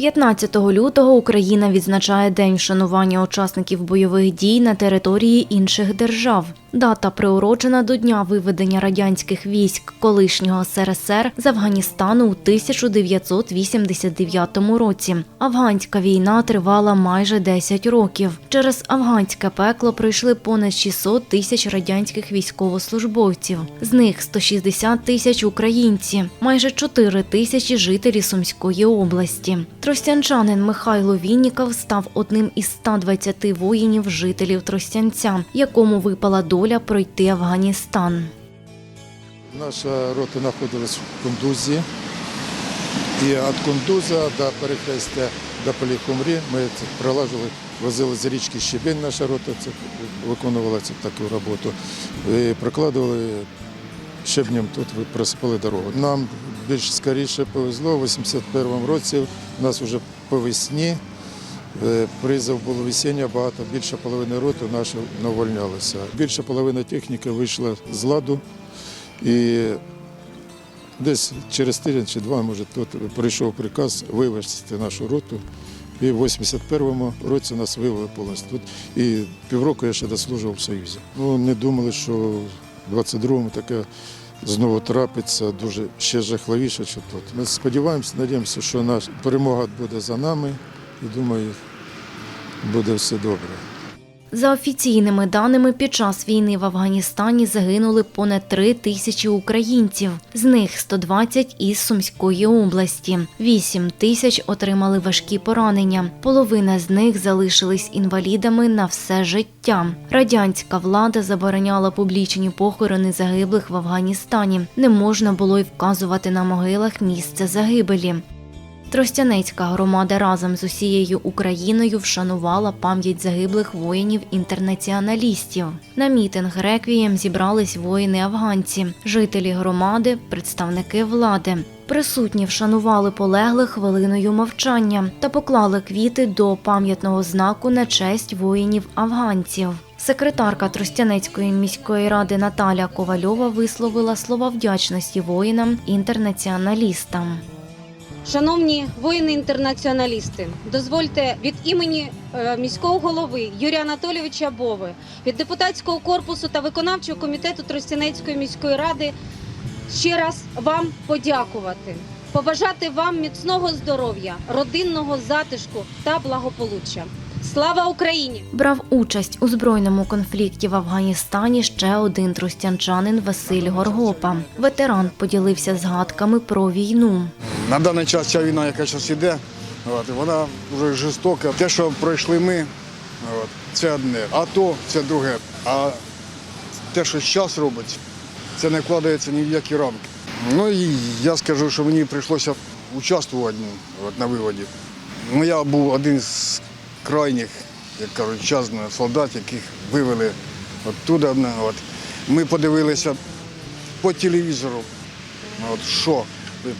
15 лютого Україна відзначає День вшанування учасників бойових дій на території інших держав. Дата приурочена до дня виведення радянських військ колишнього СРСР з Афганістану у 1989 році. Афганська війна тривала майже 10 років. Через афганське пекло пройшли понад 600 тисяч радянських військовослужбовців. З них 160 тисяч українці, майже 4 тисячі жителі Сумської області. Тростянчанин Михайло Вінніков став одним із 120 воїнів жителів Тростянця, якому випала доля пройти Афганістан. Наша рота знаходилась в Кундузі. І від Кундуза до перехрестя до Поліхумрі ми пролажили, возили з річки Щебень, наша рота це виконувала цю таку роботу. І прокладували щебнем тут просипали дорогу. Нам більш скоріше повезло, у 81-му році нас вже по весні призов було весіння, багато, більше половини роти наші навольнялися. Більше половини техніки вийшла з ладу. І десь через тиждень чи два, може, тут прийшов приказ вивезти нашу роту. І в 81-му році нас вивели повністю тут. І півроку я ще дослужив в Союзі. Ну, не думали, що в 22-му таке знову трапиться дуже ще жахливіше, що тут. Ми сподіваємося, надіємося, що наша перемога буде за нами. І думаю, буде все добре. За офіційними даними, під час війни в Афганістані загинули понад три тисячі українців. З них 120 із Сумської області. 8 тисяч отримали важкі поранення. Половина з них залишились інвалідами на все життя. Радянська влада забороняла публічні похорони загиблих в Афганістані. Не можна було й вказувати на могилах місце загибелі. Тростянецька громада разом з усією Україною вшанувала пам'ять загиблих воїнів-інтернаціоналістів. На мітинг реквієм зібрались воїни-афганці, жителі громади, представники влади. Присутні вшанували полеглих хвилиною мовчання та поклали квіти до пам'ятного знаку на честь воїнів-афганців. Секретарка Тростянецької міської ради Наталя Ковальова висловила слова вдячності воїнам-інтернаціоналістам. Шановні воїни-інтернаціоналісти, дозвольте від імені е, міського голови Юрія Анатолійовича Бови, від депутатського корпусу та виконавчого комітету Тростянецької міської ради ще раз вам подякувати, побажати вам міцного здоров'я, родинного затишку та благополуччя. Слава Україні! Брав участь у збройному конфлікті в Афганістані ще один тростянчанин Василь Горгопа. Ветеран поділився згадками про війну. На даний час ця війна, яка зараз йде, от, вона вже жорстока. Те, що пройшли ми, от, це одне, а то це друге. А те, що зараз робиться, це не вкладається ні в які рамки. Ну і я скажу, що мені прийшлося участвувати от, на виводі. Ну, я був один з крайніх, як кажуть, час солдат, яких вивели оттуда. От. Ми подивилися по телевізору, от, що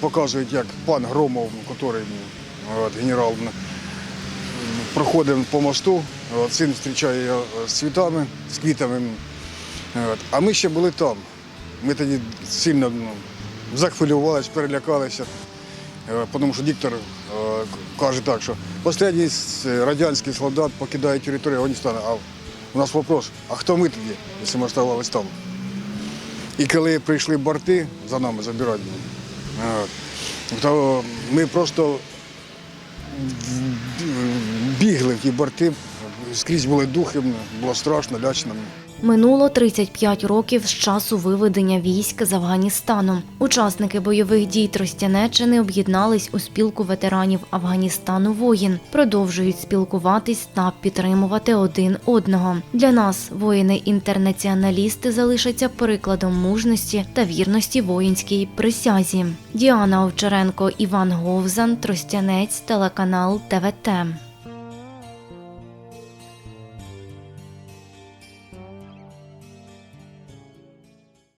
показують, як пан Громов, який генерал, проходив по мосту, от, син зустрічає його з цвітами, з квітами. От. А ми ще були там. Ми тоді сильно захвилювалися, перелякалися, Е, тому що диктор е, каже так, що останній радянський солдат покидає територію Афганістану. А у нас вопрос, а хто ми тоді, якщо ми залишилися там? І коли прийшли борти за нами забирати, то ми просто бігли в ті борти, скрізь були духи, було страшно, лячно. Минуло 35 років з часу виведення військ з Афганістану. Учасники бойових дій Тростянеччини об'єднались у спілку ветеранів Афганістану воїн, продовжують спілкуватись та підтримувати один одного. Для нас воїни-інтернаціоналісти залишаться прикладом мужності та вірності воїнській присязі. Діана Овчаренко, Іван Говзан, Тростянець, телеканал ТВТ.